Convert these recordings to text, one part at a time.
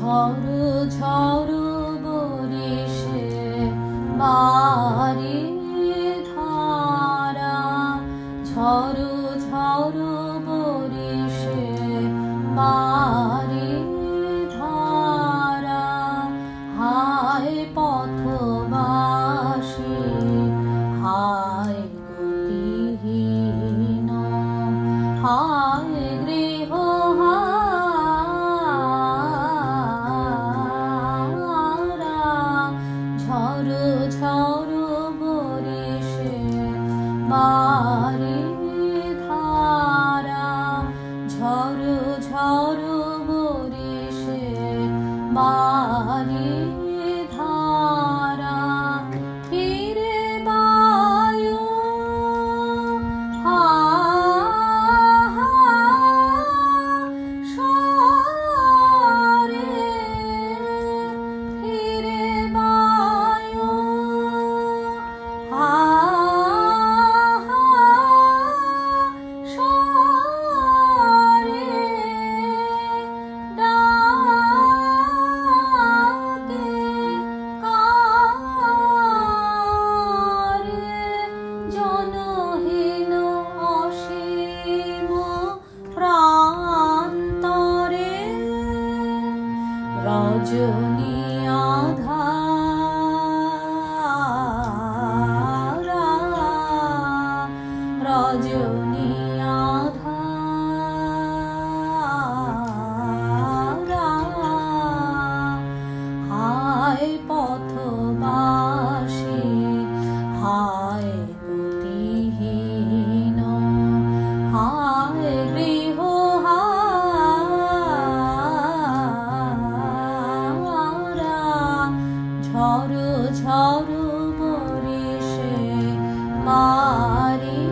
ঝড় ঝড় বরিশে বাড়ি ধারা। ঝড় ঝড় ঝড় ঝড় বরিশে মারি ঝড় ঝড় বরিশে মারি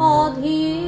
অধীর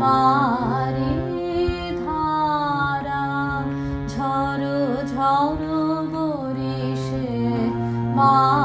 মারে ধারা ঝড় ঝড় বরিশে মা